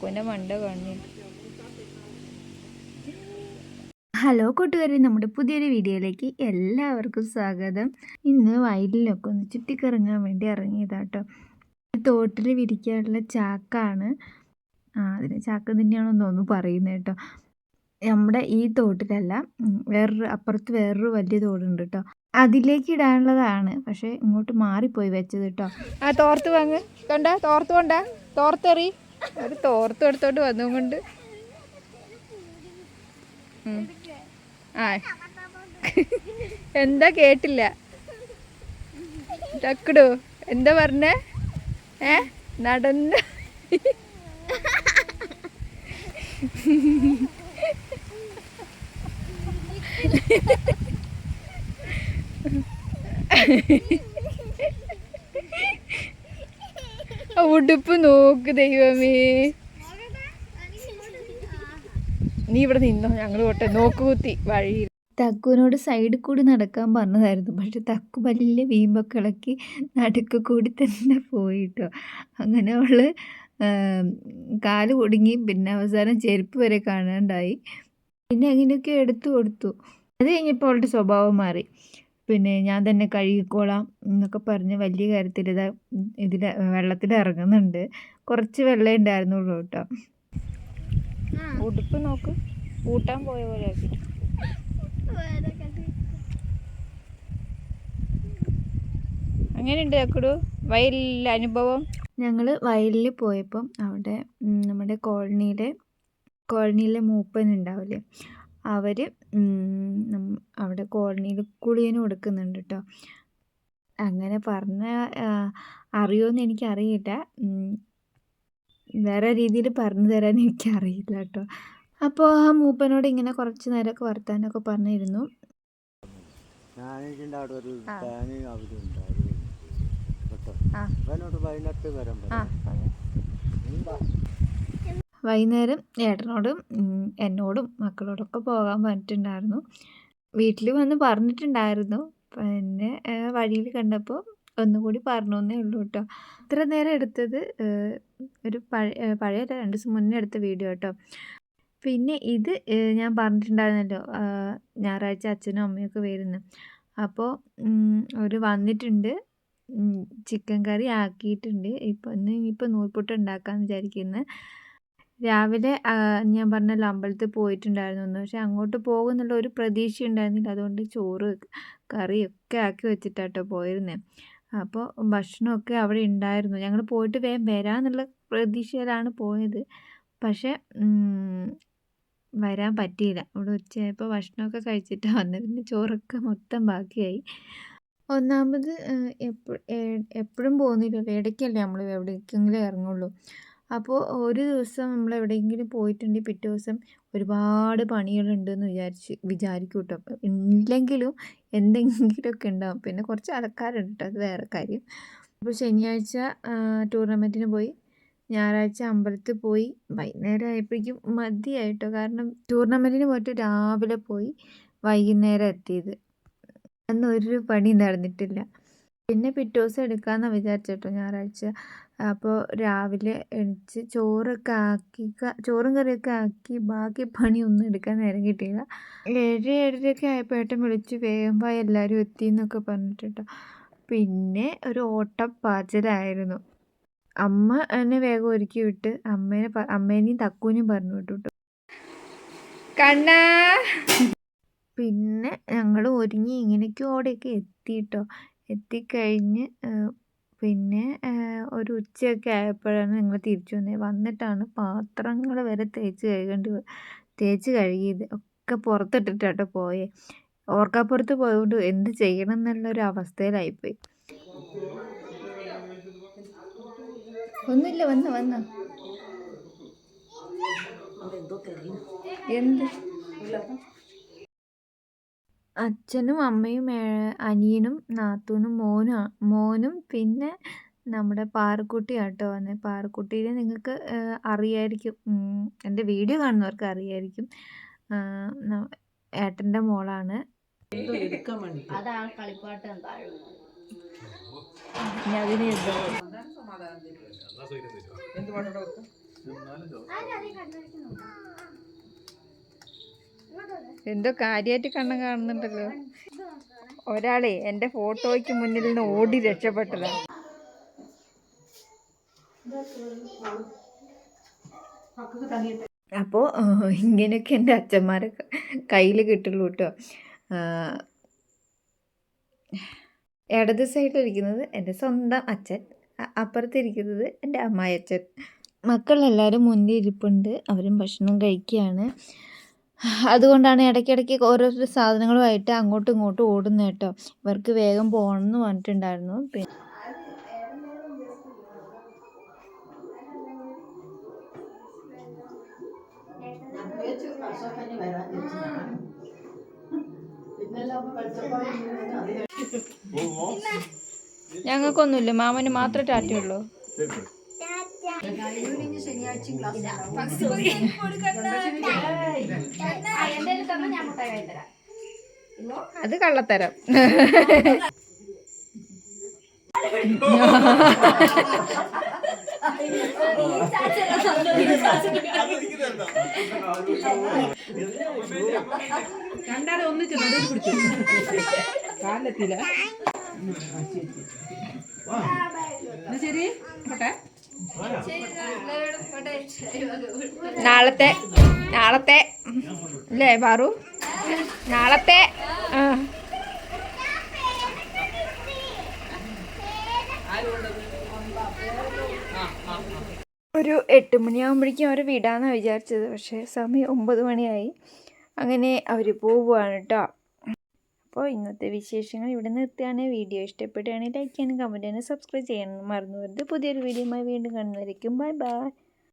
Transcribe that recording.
തക്കുവിന്റെ മണ്ട കാണുന്നു ഹലോ കൂട്ടുകാരെ നമ്മുടെ പുതിയൊരു വീഡിയോയിലേക്ക് എല്ലാവർക്കും സ്വാഗതം. ഇന്ന് വയലിലൊക്കെ ഒന്ന് ചുറ്റിക്കറങ്ങാൻ വേണ്ടി ഇറങ്ങിയതാട്ടോ. തോട്ടിൽ വിരിക്കാനുള്ള ചാക്കാണ്. ആ അതിന് ചാക്ക് തന്നെയാണെന്ന് തോന്നുന്നു പറയുന്നത് കേട്ടോ. നമ്മുടെ ഈ തോട്ടിലല്ല വേറൊരു അപ്പുറത്ത് വേറൊരു വലിയ തോടുണ്ട് കേട്ടോ. അതിലേക്ക് ഇടാനുള്ളതാണ് പക്ഷേ ഇങ്ങോട്ട് മാറിപ്പോയി വെച്ചത് കേട്ടോ. ആ തോർത്ത് വാങ്ങ്. കണ്ട തോർത്ത് കൊണ്ട. തോർത്തെറി. ഒരു തോർത്ത് എടുത്തോണ്ട് വന്നുകൊണ്ട് ആ. എന്താ കേട്ടില്ല. ടക്കടു എന്താ പറഞ്ഞേ? ഏ? നടന്ന. ആ ഉടുപ്പ് നോക്ക് ദൈവമേ. നീ ഇവിടെ നിന്നോ? ഞങ്ങൾ പോട്ടെ. നോക്ക് കുത്തി വഴിയിൽ. തക്കുവിനോട് സൈഡിൽ കൂടി നടക്കാൻ പറഞ്ഞതായിരുന്നു. പക്ഷെ തക്കു വലിയ വീമ്പൊക്കെ ഇളക്കി നടുക്ക് കൂടി തന്നെ പോയിട്ടോ. അങ്ങനെ അവൾ ആം, കാൽ കുടുങ്ങി പിന്നെ അവസാനം ചെരുപ്പ് വരെ കാണാണ്ടായി. പിന്നെ അങ്ങനെയൊക്കെ എടുത്തു കൊടുത്തു. അത് കഴിഞ്ഞപ്പോൾ അവളുടെ സ്വഭാവം മാറി. പിന്നെ ഞാൻ തന്നെ കഴുകിക്കോളാം എന്നൊക്കെ പറഞ്ഞ് വലിയ കാര്യത്തിൽ ഇതാ ഇതിൽ വെള്ളത്തിൽ ഇറങ്ങുന്നുണ്ട്. കുറച്ച് വെള്ളം ഉണ്ടായിരുന്നുള്ളൂ കേട്ടോ. ഉടുപ്പ് നോക്ക്. കൂട്ടാൻ പോയ പോലെ ആക്കി. അങ്ങനെയുണ്ട് ചക്കുടു? വയലിലെ അനുഭവം? ഞങ്ങൾ വയലിൽ പോയപ്പം അവിടെ നമ്മുടെ കോളനിയിലെ കോളനിയിലെ മൂപ്പനുണ്ടാവില്ലേ അവർ അവിടെ കോളനിയിൽ കുളിയനും കൊടുക്കുന്നുണ്ട് കേട്ടോ അങ്ങനെ പറഞ്ഞ അറിയുമെന്ന് എനിക്കറിയില്ല. വേറെ രീതിയിൽ പറഞ്ഞു തരാൻ എനിക്കറിയില്ല കേട്ടോ അപ്പോൾ ആ മൂപ്പനോട് ഇങ്ങനെ കുറച്ച് നേരമൊക്കെ വർത്താനൊക്കെ പറഞ്ഞിരുന്നു. ഞാനിതിന്റെ വൈകുന്നേരം ഏട്ടനോടും എന്നോടും മക്കളോടൊക്കെ പോകാൻ പറഞ്ഞിട്ടുണ്ടായിരുന്നു വീട്ടിൽ വന്ന് പറഞ്ഞിട്ടുണ്ടായിരുന്നു. പിന്നെ വഴിയിൽ കണ്ടപ്പോൾ ഒന്നുകൂടി പറഞ്ഞേ ഉള്ളൂ കേട്ടോ ഇത്ര നേരം എടുത്തത് ഒരു പഴയ പഴയ രണ്ട് ദിവസം മുന്നേ എടുത്ത വീഡിയോ കേട്ടോ പിന്നെ ഇത് ഞാൻ പറഞ്ഞിട്ടുണ്ടായിരുന്നല്ലോ ഞായറാഴ്ച അച്ഛനും അമ്മയൊക്കെ വരുന്നു. അപ്പോൾ ഒരു വന്നിട്ടുണ്ട്. ചിക്കൻ കറി ആക്കിയിട്ടുണ്ട്. ഇപ്പം ഇന്ന് ഇനിയിപ്പോൾ നൂൽപുട്ട് ഉണ്ടാക്കാമെന്ന് വിചാരിക്കുന്നു. രാവിലെ ഞാൻ പറഞ്ഞല്ലോ അമ്പലത്തിൽ പോയിട്ടുണ്ടായിരുന്നു എന്ന്. പക്ഷെ അങ്ങോട്ട് പോകുന്നുള്ള ഒരു പ്രതീക്ഷ ഉണ്ടായിരുന്നില്ല അതുകൊണ്ട് ചോറ് കറിയൊക്കെ ആക്കി വെച്ചിട്ടാട്ടോ പോയിരുന്നത് അപ്പോൾ ഭക്ഷണമൊക്കെ അവിടെ ഉണ്ടായിരുന്നു. ഞങ്ങൾ പോയിട്ട് വേഗം വരാമെന്നുള്ള പ്രതീക്ഷയിലാണ് പോയത്. പക്ഷേ വരാൻ പറ്റിയില്ല. അവിടെ ഉച്ചയായപ്പോൾ ഭക്ഷണമൊക്കെ കഴിച്ചിട്ടാണ് വന്നത്. പിന്നെ ചോറൊക്കെ മൊത്തം ബാക്കിയായി. ഒന്നാമത് എപ്പോഴും പോകുന്നില്ല. ഇടയ്ക്കല്ലേ നമ്മൾ എവിടേക്കെങ്കിലും ഇറങ്ങുള്ളൂ. അപ്പോൾ ഒരു ദിവസം നമ്മൾ എവിടെയെങ്കിലും പോയിട്ടുണ്ടെങ്കിൽ പിറ്റേ ദിവസം ഒരുപാട് പണികളുണ്ടെന്ന് വിചാരിച്ച് വിചാരിക്കും കേട്ടോ ഇല്ലെങ്കിലും എന്തെങ്കിലുമൊക്കെ ഉണ്ടാവും. പിന്നെ കുറച്ച് ആൾക്കാരുണ്ട് കേട്ടോ അത് വേറെ കാര്യം. അപ്പോൾ ശനിയാഴ്ച ടൂർണമെന്റിന് പോയി. ഞായറാഴ്ച അമ്പലത്തിൽ പോയി. വൈകുന്നേരം ആയപ്പോഴേക്കും മതിയായിട്ടോ. കാരണം ടൂർണമെന്റിന് പോയിട്ട് രാവിലെ പോയി വൈകുന്നേരം എത്തിയത്. അന്ന് ഒരു പണി നടന്നിട്ടില്ല. പിന്നെ പിറ്റേ ദിവസം എടുക്കാമെന്നാണ് വിചാരിച്ചേട്ടോ ഞായറാഴ്ച. അപ്പോൾ രാവിലെ എണിച്ച് ചോറൊക്കെ ആക്കി ചോറും കറിയൊക്കെ ആക്കി ബാക്കി പണി ഒന്നും എടുക്കാൻ നേരം കിട്ടിയില്ല. ഏഴ് ഏഴരയൊക്കെ ആയപ്പോൾ ഏട്ടൻ വിളിച്ച് വേഗം പോയി എല്ലാവരും എത്തി എന്നൊക്കെ പറഞ്ഞിട്ടോ പിന്നെ ഒരു ഓട്ടപ്പാച്ചിലായിരുന്നു അമ്മ എന്നെ വേഗം ഒരുക്കി വിട്ട് അമ്മേനെ അമ്മേനെയും തക്കൂനെയും പറഞ്ഞു വിട്ടു കണ്ണാ! പിന്നെ ഞങ്ങൾ ഒരുങ്ങി ഇങ്ങനെയൊക്കെ ഓടെയൊക്കെ എത്തിട്ടോ എത്തിക്കഴിഞ്ഞ് പിന്നെ ഒരു ഉച്ചയൊക്കെ ആയപ്പോഴാണ് ഞങ്ങൾ തിരിച്ചു വന്നത് വന്നിട്ടാണ് പാത്രങ്ങൾ വരെ തേച്ച് കഴുകേണ്ടി തേച്ച് കഴുകിയത്. ഒക്കെ പുറത്തിട്ടിട്ടാട്ടോ പോയേ. ഓർക്കാപ്പുറത്ത് പോയതുകൊണ്ട് എന്ത് ചെയ്യണം എന്നുള്ളൊരു അവസ്ഥയിലായിപ്പോയി. ഒന്നുമില്ല വന്ന വന്ന. എന്ത്? അച്ഛനും അമ്മയും അനിയനും നാത്തൂനും മോനും മോനും പിന്നെ നമ്മുടെ പാറക്കുട്ടി ആട്ടോ വന്നത് പാറക്കുട്ടീനെ നിങ്ങൾക്ക് അറിയായിരിക്കും. എന്റെ വീഡിയോ കാണുന്നവർക്ക് അറിയായിരിക്കും. ഏട്ടന്റെ മോളാണ്. അതാണ് എന്ത് പാട്ടോ ഇനി അതിന് എന്തോ എന്തോ കാര്യമായിട്ട് കണ്ണം കാണുന്നുണ്ടല്ലോ. ഒരാളെ എന്റെ ഫോട്ടോയ്ക്ക് മുന്നിൽ നിന്ന് ഓടി രക്ഷപ്പെട്ടതാ. അപ്പോൾ ഇങ്ങനെയൊക്കെ എന്റെ അച്ഛന്മാരെ കയ്യിൽ കിട്ടുള്ളൂ കേട്ടോ. ഇടത് സൈഡിലിരിക്കുന്നത് എന്റെ സ്വന്തം അച്ഛൻ അപ്പുറത്തിരിക്കുന്നത് എന്റെ അമ്മായച്ഛൻ മക്കളെല്ലാവരും മുന്നിൽ ഇരിപ്പുണ്ട്. അവരും ഭക്ഷണം കഴിക്കുകയാണ്. അതുകൊണ്ടാണ് ഇടയ്ക്കിടയ്ക്ക് ഓരോരോ സാധനങ്ങളുമായിട്ട് അങ്ങോട്ടും ഇങ്ങോട്ടും ഓടുന്നത് കേട്ടോ. ഇവർക്ക് വേഗം പോകണം എന്ന് പറഞ്ഞിട്ടുണ്ടായിരുന്നു. പിന്നെ ഞങ്ങൾക്കൊന്നുമില്ല. മാമന് മാത്രമേ ടാറ്റയുള്ളൂ അത് കള്ളത്തരം. രണ്ടാളെ ഒന്നിച്ച് നടുവിൽ പിടിച്ചു ശരി? പോട്ടെ. നാളത്തെ നാളത്തെ അല്ലേ പാറു നാളത്തെ ഒരു എട്ട് മണിയാകുമ്പോഴേക്കും അവരെ വിടാമെന്നാണ് വിചാരിച്ചത് പക്ഷേ സമയം ഒമ്പത് മണിയായി. അങ്ങനെ അവർ പോവുകയാണ് കേട്ടോ അപ്പോൾ ഇന്നത്തെ വിശേഷങ്ങൾ ഇവിടെ നിർത്തുകയാണ്. വീഡിയോ ഇഷ്ടപ്പെടുകയാണെങ്കിൽ ലൈക്ക് ചെയ്യാനും കമന്റ് ചെയ്യാനും സബ്സ്ക്രൈബ് ചെയ്യാനും മറന്നു വരുന്നത് പുതിയൊരു വീഡിയോയുമായി വീണ്ടും കാണുന്നതായിരിക്കും ബൈ ബൈ